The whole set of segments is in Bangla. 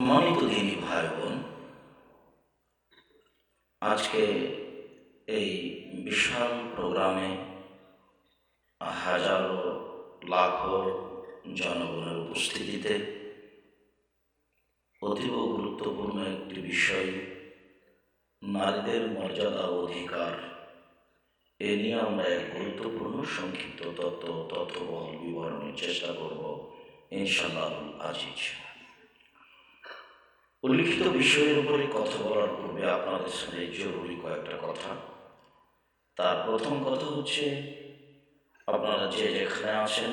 সম্মানিত দিনী ভাই বোন, আজকে এই বিশাল প্রোগ্রামে হাজারো, লাখো জনগণের উপস্থিতিতে অতীব গুরুত্বপূর্ণ একটি বিষয়, নারীদের মর্যাদা অধিকার এ নিয়ে আমরা এক গুরুত্বপূর্ণ সংক্ষিপ্ত তত্ত্ব তথ্যবহল বিবরণের চেষ্টা করব ইনশাল্লাহ আজিজ। উল্লিখিত বিষয়ের উপরে কথা বলার পূর্বে আপনাদের সাথে জরুরি কয়েকটা কথা। তার প্রথম কথা হচ্ছে, আপনারা যে যেখানে আছেন,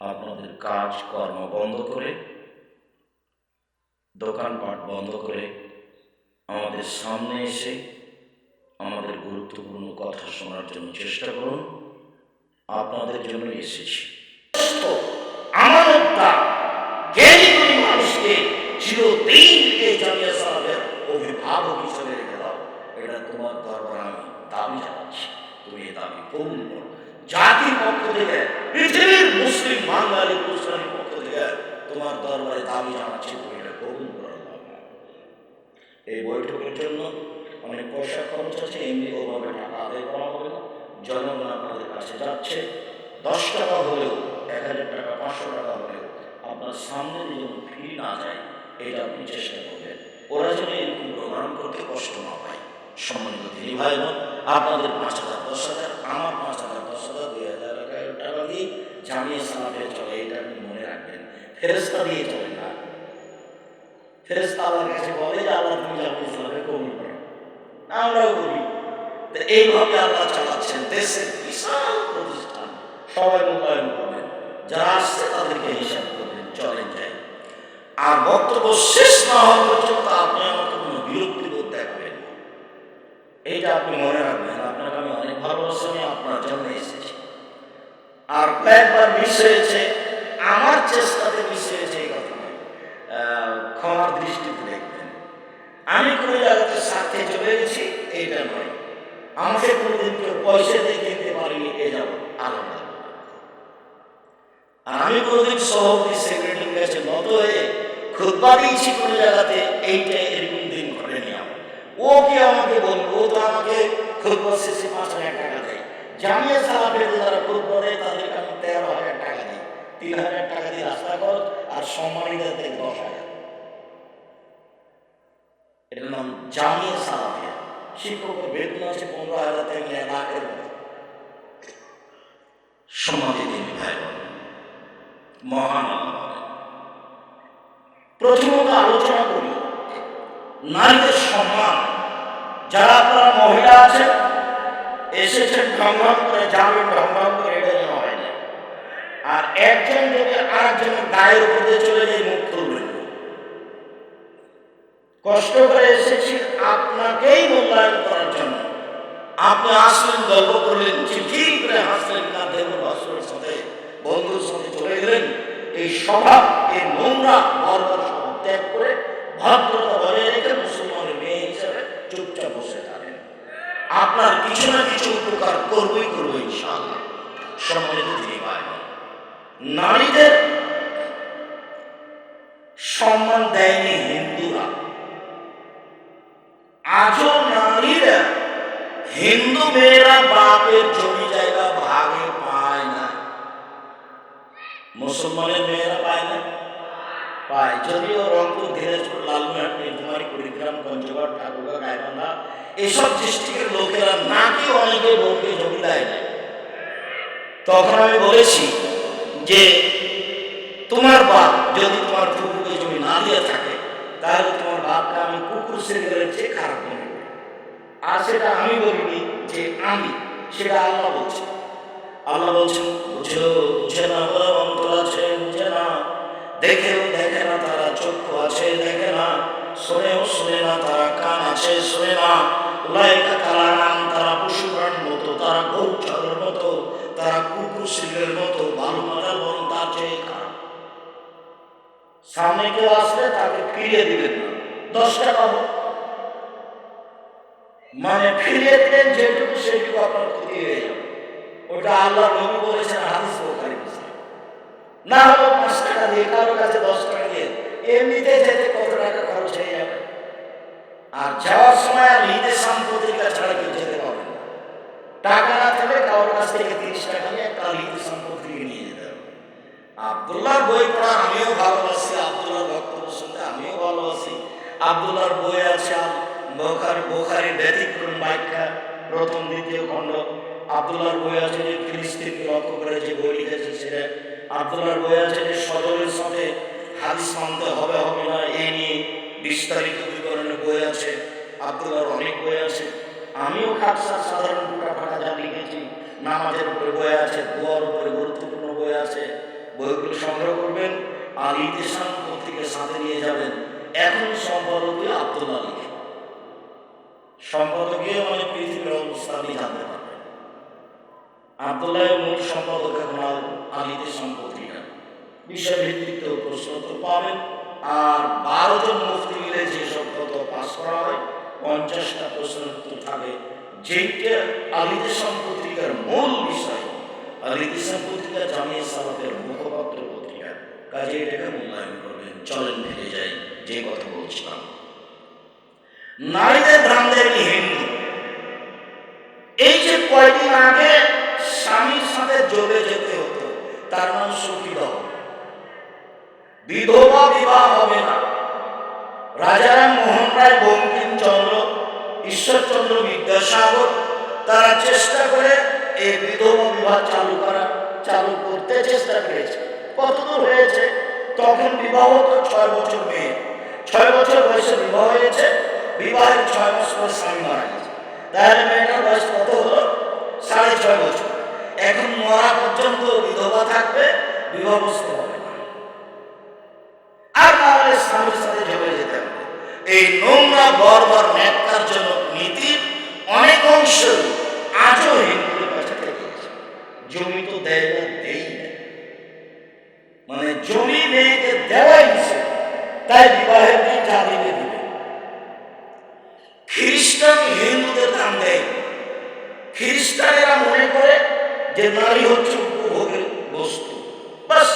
আপনাদের কাজ, কর্ম বন্ধ করে দোকানপাট বন্ধ করে, আমাদের সামনে এসে আমাদের গুরুত্বপূর্ণ কথা শোনার জন্য চেষ্টা করুন। আপনাদের জন্য এসেছি। আমানতটা জ্ঞানী করে মানুষকে চিরদিনকে জানিয়ে সালামের অভিভাবক হিসেবে রেখে দাও। এটা তোমার দরবার আমি দাবি জানাচ্ছি। তুমি এই দাবি কবুল করো জাতির পক্ষ থেকে, পৃথিবীর মুসলিম, বাঙালি, মুসলিমের পক্ষ থেকে তোমার দরবারে দাবি জানাচ্ছি, তুমি এটা কবুল এই বৈঠকের জন্য অনেক পয়সা খরচ আছে, এমনি ওভাবে টাকা আদায় করা হবে না। জনগণ আপনাদের কাছে যাচ্ছে। দশ টাকা হলেও, এক হাজার টাকা, পাঁচশো টাকা হলেও আপনার সামনে যেন ফি না যায় এটা আপনি চেষ্টা করবেন। ওরা যেন এরকম করতে কষ্ট না পায়। সম্মানিত ভাই বোন আপনাদের পাঁচ হাজার দশ হাজার, আমার পাঁচ হাজার দশ হাজার, দুই হাজার টাকা দিয়ে জামিয়া চলে, এটা আপনি মনে রাখবেন। দিয়ে চলে না। আল্লাহর কাছে বলে যে, আল্লাহ, তুমি জামিয়া কবুল করো। আমরাও করি। এইভাবে আল্লাহ চালাচ্ছেন। দেশের বিশাল প্রতিষ্ঠান সবাই মূল্যায়ন করবেন যারা আসছে তাদেরকে হিসাব করবেন, চলেন যাই। আর বক্তব্য শেষ না হওয়া পর্যন্ত আপনি আমাকে কোনো বিরক্তি বোধ দেখাবেন। এইটা আপনি মনে রাখবেন আপনাকে আমি অনেক ভালোবাসি আমি আপনার জন্য এসেছি। আর কয়েকবার মিস হয়েছে, আমার চেষ্টাতে মিস হয়েছে এই কথা ক্ষমার দৃষ্টিতে দেখবেন। আমি কোনো জায়গাতে স্বার্থে চলে গেছি, এইটা নয়। আমাকে কোনোদিন কেউ পয়সা দিয়ে কিনতে পারিনি, এ যাব আলাদা। আর আমি কোনোদিন সভাপতি সেক্রেটারির কাছে নত হয়ে খুদ্া দিয়েছি কোনো জায়গাতে এইটা এরকম দিন ঘটেনি আমার ও আমাকে বলব ও তো আমাকে পাঁচ হাজার টাকা দেয় জামিয়া সাহাবের যারা তেরো হাজার টাকা দিই। তিন হাজার টাকা দিয়ে রাস্তা আর সম্মানিতদের দশ হাজার। এটার নাম জামিয়া পনেরো হাজার থেকে লাখের মতো ভাই। মহান। প্রথমত আলোচনা করি। নারীদের সম্মান। যারা আপনারা মহিলা আছেন, এসেছেন ঢং ঢং করে যাবেন ঢং ঢং করে এটা যেন হয় না। আর একজন যদি আরেকজনের গায়ের উপর দিয়ে চলে যায়, মুখ তুলবেন কষ্ট করে এসেছি আপনাকেই মূল্যায়ন করার জন্য। আপনি আসলেন, গল্প করলেন, চিঠি করে হাসলেন কাঁধে হাসলের সাথে বন্ধুর সাথে চলে গেলেন। এই স্বভাব, এই নোংরা বর্বর ত্যাগ করে ভদ্রতা বজায় রেখে মুসলমানের মেয়ে হিসেবে চুপচাপ বসে থাকেন আপনার কিছু না কিছু উপকার করবই করব সম্মানিত নারীদের সম্মান দেয়নি হিন্দুরা। আজও নারীরা হিন্দু মেয়েরা বাপের জমি জায়গা ভাগে পায় না। মুসলমানের মেয়েরা পায় না। পায় যদিও রংপুর দিনাজপুর লালমিহাট নীলকুমারী কুড়িগ্রাম পঞ্চগড় ঠাকুরগাঁ, গাইবান্ধা, এসব ডিস্ট্রিক্টের লোকেরা নাকি অনেকে বউকে জমি দেয়। না তখন আমি বলেছি যে, তোমার বাপ যদি তোমার ফুকুকে জমি না দিয়ে থাকে, তাহলে তোমার বাপকে আমি কুকুর শ্রেণির চেয়ে খারাপ মনে আর সেটা আমি বলিনি, যে আমি, সেটা আল্লাহ বলছে। আল্লাহ বলছেন বুঝো বুঝে না অন্তর আছে, বুঝে না। দেখেও দেখে না তারা চক্ষু আছে, দেখে না। শোনেও শোনে না তারা কান আছে, শোনে না। লাইকা কালা নাম তারা পশু মতো, তারা গরু ছাগলের মতো, তারা কুকুর শিলের মতো, ভালো মারা বরং তার চেয়ে খারাপ সামনে কেউ আসলে তাকে ফিরিয়ে দিবেন না। দশ টাকা মানে ফিরিয়ে দিলেন যেটুকু, সেটুকু আপনার ক্ষতি হয়ে যাবে। ওটা আল্লাহ নবী বলেছেন, হাদিস বোখারি না হলো পাঁচ টাকা দিয়ে কারও কাছে দশ টাকা দিয়ে এমনিতে যেতে কত টাকা খরচ হয়ে যাবে? আর যাওয়ার সময় আর ঈদের সম্পত্তিকা ছাড়া কেউ যেতে পারবে না। টাকা না থাকলে কারোর কাছ থেকে তিরিশ টাকা নিয়ে কাল ঈদের সম্পত্তি নিয়ে যেতে হবে। আবদুল্লাহর বই পড়া আমিও ভালোবাসি, আবদুল্লাহর বক্তব্য শুনতে আমিও ভালোবাসি। আবদুল্লাহর বই আছে বোখারি বোখারি ব্যতিক্রম ব্যাখ্যা, প্রথম, দ্বিতীয় খণ্ড। আবদুল্লাহর বই আছে যে ফিলিস্তিনকে লক্ষ্য করে যে বই লিখেছে সেটা আবদুল্লাহর বই আছে যে সদরের সাথে হাদিস মানতে হবে হবে না এই নিয়ে বিস্তারিত বিবরণের বই আছে, আবদুল্লাহর অনেক বই আছে। আমিও খাকসা সাধারণ ফাঁকা যা লিখেছি, নামাজের উপরে বই আছে, দোয়ার উপরে গুরুত্বপূর্ণ বই আছে, বইগুলো সংগ্রহ করবেন, আর ইতিসান পত্রিকার সাথে নিয়ে যাবেন। এখন সম্পাদকীয় আবদুল্লাহ লিখে সম্পাদকীয় মানে পৃথিবীর অবস্থা আপনি জানতে পারবেন। আবদুল্লাহ মূল সম্পাদক এখন আলিতে সম্পত্রিকা বিষয়ভিত্তিক প্রশ্ন পাবেন। আর বারো জন মুফতি মিলে যে সব পাস করা হয়, পঞ্চাশটা প্রশ্নের উত্তর থাকে। যেটা আলিতে পত্রিকার মূল বিষয়। আলিতে পত্রিকা জামিয়া সালাতের মুখপাত্র পত্রিকা। কাজে এটাকে মূল্যায়ন করবেন। চলেন ফিরে যাই, যে কথা বলছিলাম। নারীদের দেয়নি হিন্দু? এই যে কয়দিন আগে স্বামীর সাথে জবে যেতে হতো তার নাম সতীদাহ বিধবা বিবাহ হবে না। রাজারাম মোহন রায় বঙ্কিমচন্দ্র ঈশ্বরচন্দ্র বিদ্যাসাগর, তারা চেষ্টা করে এই বিধবা বিবাহ চালু করা, চালু করতে চেষ্টা করেছে। কতদূর হয়েছে? তখন বিবাহ তো ছয় বছর মেয়ে। ছয় বছর বয়সে বিবাহ হয়েছে। বিবাহের ছয় মাস পর স্বামী মারা গেছে। তাহলে মেয়েটার বয়স কত হলো? সাড়ে ছয় বছর। এখন মরা পর্যন্ত বিধবা থাকবে বিবাহগ্রস্ত হবে আর না। হলে স্বামীর সাথে ঝগড়ে যেতে হবে। এই নোংরা, বর্বর অনেক অংশ আজও হিন্দুদের জমি তো দেয় না দেই মানে জমি মেয়েকে দেওয়াই তাই বিবাহের দিন যা দিবে দিবে খ্রিস্টান হিন্দুদের দাম দেয় খ্রিস্টানেরা মনে করে যে নারী হচ্ছে উপভোগের বস্তু। বাস,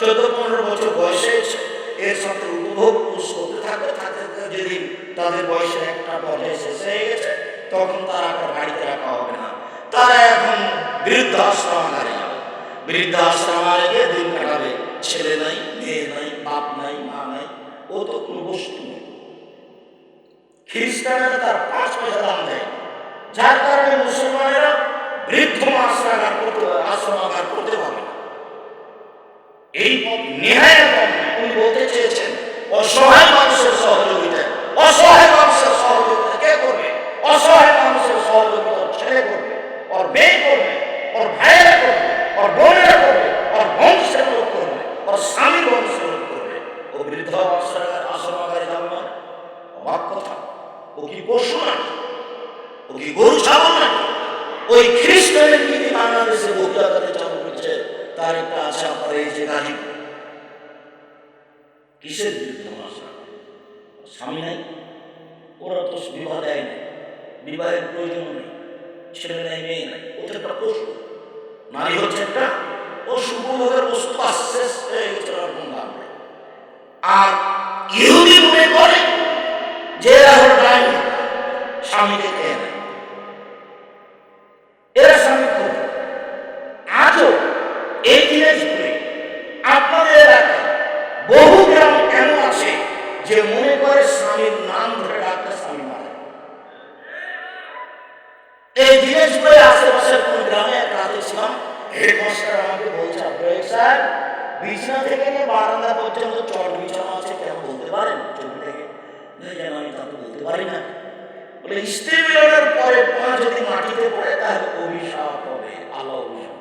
চোদ্দ পনেরো বছর বয়সে এর সাথে উপভোগ পুরুষ করতে থাকবে থাকতে যেদিন তাদের বয়সের একটা পর্যায়ে শেষ গেছে, তখন তারা আর বাড়িতে রাখা হবে না। তারা এখন বৃদ্ধাশ্রমাগারে যাবে। বৃদ্ধাশ্রমাগারে গিয়ে দিন কাটাবে। ছেলে নাই, মেয়ে নাই, বাপ নাই, মা নাই, ও তো কোনো বস্তু নেই। খ্রিস্টানেরা তার পাঁচ পয়সা দাম দেয়। যার কারণে মুসলমানেরা বৃদ্ধ আশ্রমাগার করতে আশ্রমাগার করতে পারবে এই নেহায় উনি বলতে চেয়েছেন, অসহায় মানুষের সহযোগিতা অসহায় মানুষের সহযোগিতা কে করবে? অসহায় মানুষের সহযোগিতা ছেলে করবে, ওর মেয়ে করবে, ওর ভাইয়েরা করবে, ওর বোনেরা করবে, ওর বংশের লোক করবে, ওর স্বামীর বংশের লোক করবে। ও বৃদ্ধ আশ্রমাগারে যাবে না অবাক কথা। ও কি পশু না ও কি গরু, ছাগল না ওই খ্রিস্টানের বাংলাদেশে বহু চালু করছে তার একটা আপনার এই যে গাজীপুর কিসের বিরুদ্ধে মশলা স্বামী নাই, ওরা তো বিবাহ দেয় না বিবাহের প্রয়োজন নেই, ছেলে নাই, মেয়ে নাই ওদের একটা পশু। নারী হচ্ছে একটা পশু বস্তু কোনো দাম নেই আর ইহুদি মনে করে যে এরা স্বামীকে এরা স্বামী করবে আজও এই দিনাজপুরে আপনাদের এলাকায় বহু গ্রাম এমন আছে যে মনে করে স্বামীর নাম ধরে ডাকতে স্বামী মারে এই দিনাজপুরে আশেপাশের কোন গ্রামে এক রাতে ছিলাম হেডমাস্টার আমাকে বলছে আব্দুল স্যার বিছানা থেকে নিয়ে বারান্দা পর্যন্ত চট বিছানা আছে কেন বলতে পারেন চোখে থেকে না যেন আমি তা তো বলতে পারি না। বলে স্ত্রী মিলনের পরে পা যদি মাটিতে পড়ে, তাহলে অভিশাপ হবে আল্লাহ অভিশাপ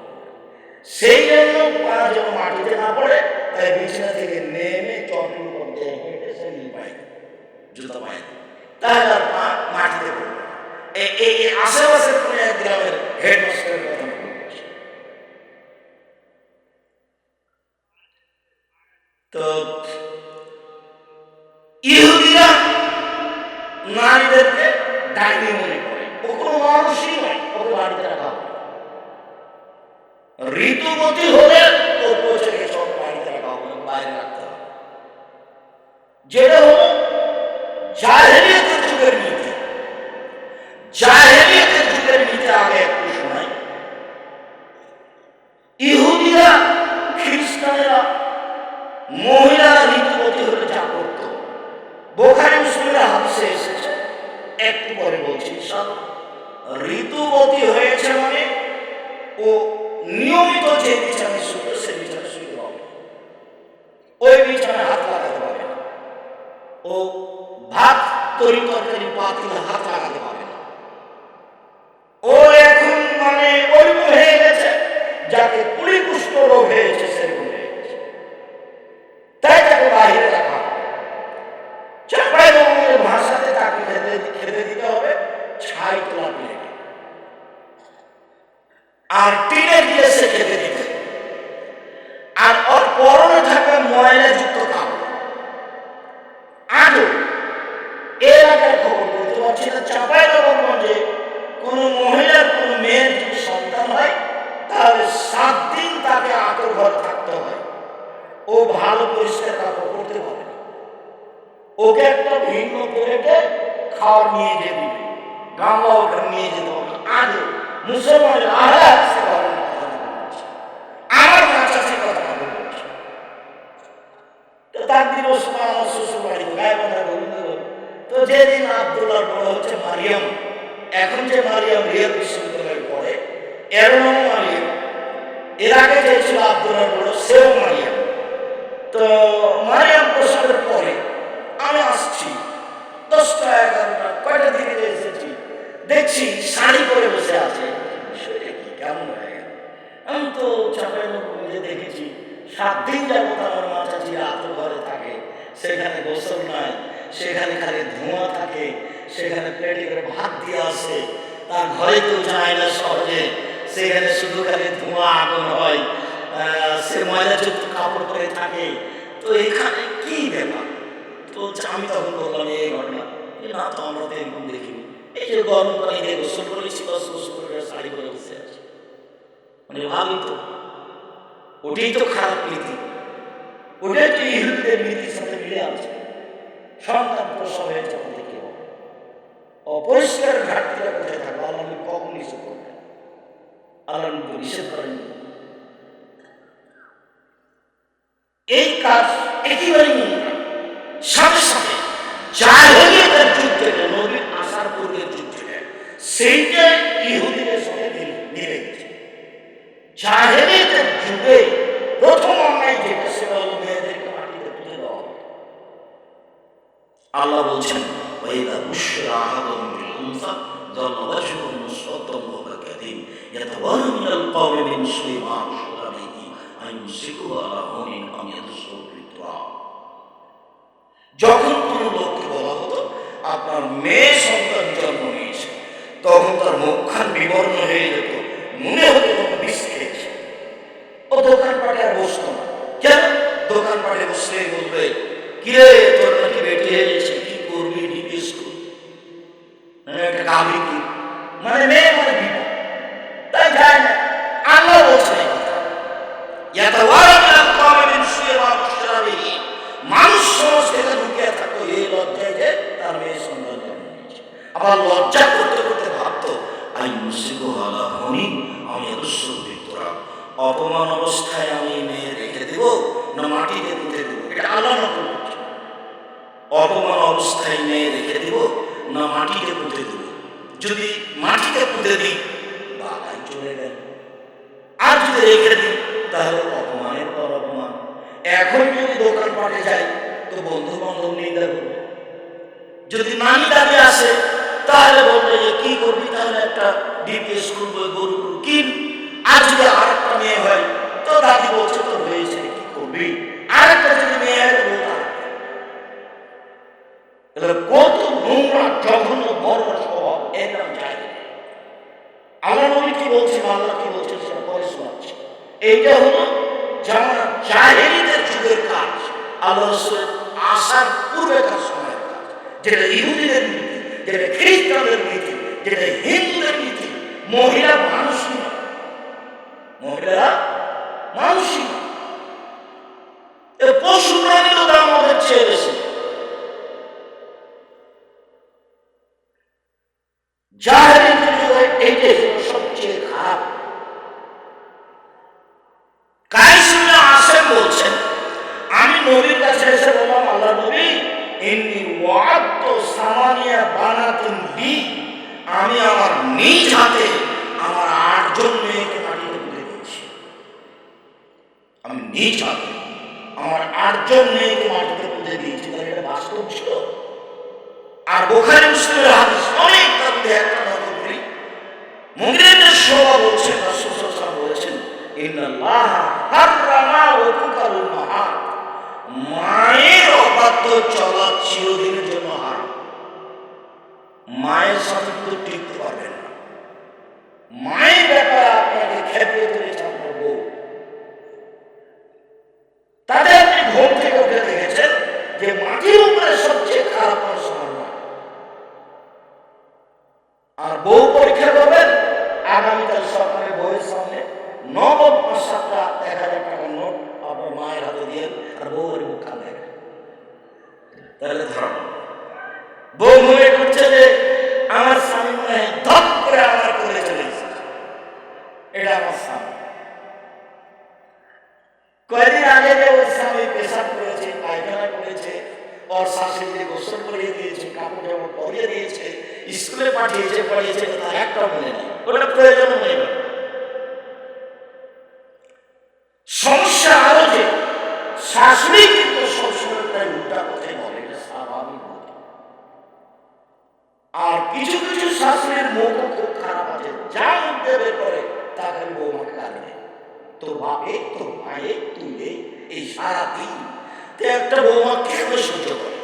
সেই জন্য পা যেন মাটিতে না পড়ে, তাই বিছানা থেকে নেমে চটের উপর হেঁটে সেদিন পায় জুতা পায়। তাহলে আর পা মাটিতে পড়বে এই আশেপাশের কোনো এক গ্রামের হেডমাস্টারের কথা তো ইহুদিরা নারীদেরকে ডাইনি মনে করে ও কোনো মানুষই নয় ওকে বাড়িতে রাখা হবে ঋতুবতী হলে ও পৌঁছে গেছে ওকে বাড়িতে রাখা হবে না, বাইরে রাখতে হবে যেটা হলো জাহেলিয়াতের যুগের নীতি জাহেলিয়াতের যুগের নীতি আগে একটু শোনাই ইহুদিরা খ্রিস্টানেরা মহিলারা ঋতুবতী হলে যা করত বোখারি মুসলিমের হাদিসে এসেছে একটু পরে বলছি ইনশাআল্লাহ। ঋতুবতী হয়েছে মানে ও নিয়মিত যে বিছানায় শুতো সে বিছানায় শুরু হবে। ওই বিছানায় হাত লাগাতে পারে ও ভাত তরি তরকারি পাতিলে হাত লাগাতে পারে না ও এখন মানে ওরকম হয়ে গেছে যাকে কুড়ি পুষ্ট রোগ হয়েছে সেরকম হয়ে গেছে তাই তাকে বাহিরে রাখা হবে। চাপাই বাবুর ভাষাতে তাকে খেতে খেতে দিতে হবে ছাই তোলা প্লেটে আর টিনে দিয়ে সে খেতে দিতে হবে। আর ওর পরনে থাকবে ময়লাযুক্ত কাপড় আজও এলাকার খবর বলতে পারছি না চাপাই নবাবগঞ্জে কোনো মহিলার কোনো মেয়ের যদি সন্তান হয় তাহলে সাত দিন তাকে আতর ঘর থাকতে হয় ও ভালো পরিষ্কার কাপড় পরতে পারে না ওকে একটা ভিন্ন প্লেটে খাওয়ার নিয়ে যেতে দিবে গামলা ওখানে নিয়ে যেতে হবে আজও মুসলমানের আহলে হাদিসের ঘটনা কথা বলছি। আমার কাছে সে কথা বলছি তো তার দিন ওসমান আমার শ্বশুর বাড়িতে গায়ে বাঁধা গোবিন্দগঞ্জ তো যেদিন আবদুল্লাহ বড় হচ্ছে মারিয়াম, এখন যে মারিয়াম রিয়া বিশ্ববিদ্যালয়ে পড়ে এর নাম মারিয়াম। এর আগে যে ছিল আবদুল্লাহ বড়, সেও মারিয়াম। তো মারিয়াম প্রসাদের পরে আমি আসছি, দশটা এগারোটা, কয়টা দিকে এসেছি, দেখছি শাড়ি পরে বসে আছে। বিষয়টা কি কেমন হয়ে গেল? আমি তো চাপের যে দেখেছি, সাত দিন যাবত আমার মা চাচিরা আতো ঘরে থাকে, সেখানে গোসল নাই সেখানে খালি ধোঁয়া থাকে, সেখানে প্লেটে করে ভাত দিয়ে আসে। তার ঘরে কেউ যায় না সহজে, সেখানে শুধু খালি ধোঁয়া আগুন হয়। সে ময়লাযুক্ত কাপড় পরে থাকে। তো এখানে কি ব্যাপার? তো আমি তখন বললাম এই ঘটনা না তো আমরা তো এরকম দেখিনি। এই যে গরম পানি দিয়ে গোসল করেছি বস গোসল করে শাড়ি পরে বসে আছে। মানে ভাবি তো, ওটাই তো খারাপ নীতি ওটাই তো ইহুদিদের নীতির সাথে মিলে আছে? সন্তান প্রসব হয়েছে আমাদের কি অপরিষ্কার ঘাটতিটা কোথায় থাকবে আল্লাহ কখন নিষেধ করবেন? আল্লাহ নিষেধ করেন এই কাজ একেবারেই নোংরা। يتوارى من القوم من سوء ما بشر به أيمسكه على هون أم يدسه في التراب যখন কোন লোককে বলা হতো আপনার মেয়ে সন্তান জন্ম নিয়েছে তখন তার মুখখান বিবর্ণ হয়ে যেত মনে হতো কোনো বিষ খেয়েছে ও দোকানপাটে আর বসতো না কেন দোকানপাটে বসলে বলবে কিরে তোর নাকি বেটি হয়েছে মানুষ করতে করতে ভাবতো অপমান অবস্থায় আমি মেয়ে রেখে দেব না মাটিতে পুঁতে দেবো এটা আল্লাহ অপমান অবস্থায় মেয়ে রেখে দেব না মাটিতে পুঁতে দেব যদি মাটিতে পুঁতে দিই, বাবাই চলে গেল। আর যদি রেখে দিই তাহলে অপমানের পর অপমান এখন যদি দোকান পাটে যাই, তো বন্ধু বান্ধব নিন্দা করবে যদি নানি দাবি আসে, তাহলে বলবে যে, কি করবি? তাহলে একটা ডিপিএস বই গরু কিন। আর যদি আর একটা মেয়ে হয়, তো দাদি বলছে, তোর হয়েছে, কি করবি? আর একটা যদি মেয়ে হয় তাহলে কত নোংরা, জঘন্য, বড় স্বভাব যায় নবী কি বলছেন আল্লাহ কি বলছেন? সেটা পরে শোনাচ্ছি। এইটা হলো জামানা জাহেরিদের যুগের কাজ, আল্লাহ রসুলের আসার পূর্বেকার সময়ের কাজ। যেটা ইহুদিদের নীতি, যেটা খ্রিস্টানদের নীতি, যেটা হিন্দুদের নীতি, মহিলা মানুষই না মহিলারা মানুষই না পশু প্রাণীরও আমি আমার নিজ হাতে আমার আটজন মেয়েকে মাটিতে তুলে দিয়েছি। আমি নিজ হাতে আমার আটজন মেয়েকে মাটিতে পুঁতে দিয়েছি। তাহলে এটা বাস্তব ছিল? আর বোখারি মুসলিমের হাদিস অনেক তাদের একটা নজর করি মুগিরের শোভা বলছেন রাসূল সাল্লাল্লাহু আলাইহি ওয়াসাল্লাম বলেছেন, ইন্নাল্লাহ হাররামা ওকুকাল মাহাত। মায়ের অবাধ্য চলা চিরদিনের জন্য মায়ের সাথে কিন্তু টিকতে পারবেন না মায়ের ব্যাপারে আপনাকে খেপিয়ে তুলেছে আপনার বউ তাদের আপনি ঘুম থেকে উঠে দেখেছেন যে মাটির উপরে সবচেয়ে খারাপ মানুষ আমার মা। আর বউ পরীক্ষা করবেন আগামীকাল সকালে বউয়ের সামনে নগদ পাঁচ সাতটা এক হাজার টাকার নোট আপনার মায়ের হাতে দিয়ে আর বউয়ের মুখ খান দেখে তাহলে ধরো বউ মনে করছে যে আমার স্বামী মনে হয় ধপ করে আমার করে চলে এসেছে এটা আমার স্বামী কয়েকদিন আগে যে ওর স্বামী পেশাব করেছে, পায়খানা করেছে, ওর শাশুড়ি গোসল করিয়ে দিয়েছে, কাপড় জামা পরিয়ে দিয়েছে, স্কুলে পাঠিয়েছে পড়িয়েছে তার একটা মনে নেই। ওটা প্রয়োজন মনে নেই সমস্যা আরও যে, শাশুড়ি কিন্তু সবসময় প্রায় উল্টা কথাই বলে এটা স্বাভাবিক কথা। আর কিছু কিছু শাশুড়ির মুখও খুব খারাপ আছে যা মুখে বের করে তা খালি বৌমাকে কাঁদবে তোর বাপে তোর মায়ে তুলে এই সারা দিন তো একটা বৌমা কেন সহ্য করে।